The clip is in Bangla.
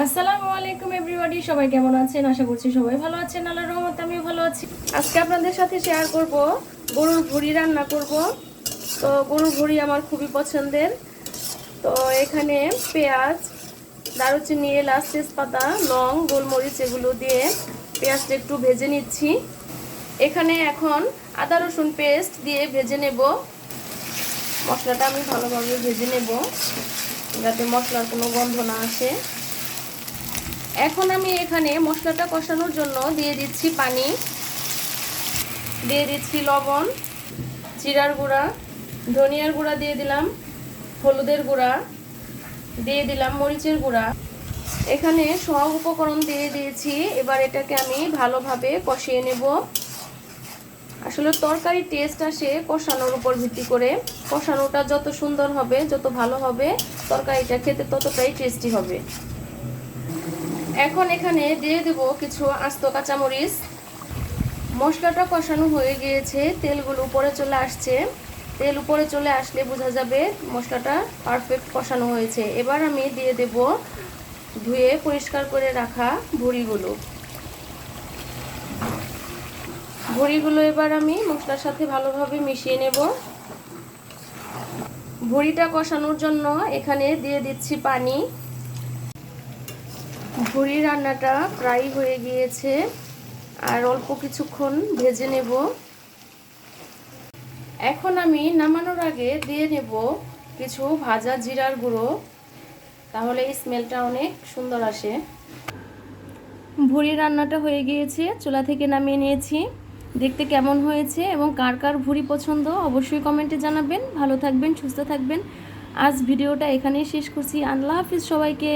আসসালামু আলাইকুম এভরিবডি, সবাই কেমন আছেন? আশা করছি সবাই ভালো আছেন। আল্লাহর রহমতে আমিও ভালো আছি। আজকে আপনাদের সাথে শেয়ার করব, গরুর ভুড়ি রান্না করব। তো গরুর ভুড়ি আমার খুবই পছন্দের। তো এখানে পেঁয়াজ, দারুচিনি, এলাচ, তেজপাতা, লং, গোলমরিচ এগুলো দিয়ে পেঁয়াজটা একটু ভেজে নিচ্ছি। এখানে এখন আদা, রসুন পেস্ট দিয়ে ভেজে নেব। মশলাটা আমি ভালোভাবে ভেজে নেব, যাতে মশলার কোনো গন্ধ না আসে। এখন আমি এখানে মশলাটা কষানোর জন্য দিয়ে দিচ্ছি পানি। দিয়ে দিচ্ছি লবণ, জিরার গুঁড়া, ধনিয়ার গুঁড়া দিয়ে দিলাম, হলুদের গুঁড়া, দিয়ে দিলাম মরিচের গুঁড়া। এখানে সব উপকরণ দিয়ে দিয়েছি, এবার এটাকে আমি ভালোভাবে কষিয়ে নেব। আসলে তরকারি টেস্ট আসে কষানোর উপর ভিত্তি করে। কষানোটা যত সুন্দর হবে, যত ভালো হবে, তরকারিটা খেতে ততটাই টেস্টি হবে। এখন এখানে দিয়ে দেব কিছু আস্ত কাঁচামরিচ। মশলাটা কষানো হয়ে গিয়েছে, তেলগুলো উপরে চলে আসছে। তেল উপরে চলে আসলে বোঝা যাবে মশলাটা পারফেক্ট কষানো হয়েছে। এবার আমি দিয়ে দেব ধুয়ে পরিষ্কার করে রাখা ভুড়িগুলো। ভুড়িগুলো এবার আমি মশলার সাথে ভালোভাবে মিশিয়ে নেব। ভুড়িটা কষানোর জন্য এখানে দিয়ে দিচ্ছি পানি। ভুড়ি রান্নাটা প্রায় হয়ে গিয়েছে। আর অল্প কিছুক্ষণ ভেজে নেব। এখন আমি নামানোর আগে দিয়ে নেব কিছু ভাজা জিরার গুঁড়ো। তাহলে এই স্মেলটা অনেক সুন্দর আসে। ভুড়ি রান্নাটা হয়ে গিয়েছে, চুলা থেকে নামিয়ে নিয়েছি। দেখতে কেমন হয়েছে এবং কার কার ভুড়ি পছন্দ অবশ্যই কমেন্টে জানাবেন। ভালো থাকবেন, সুস্থ থাকবেন। আজ ভিডিওটা এখানেই শেষ করছি। আল্লাহ হাফিজ সবাইকে।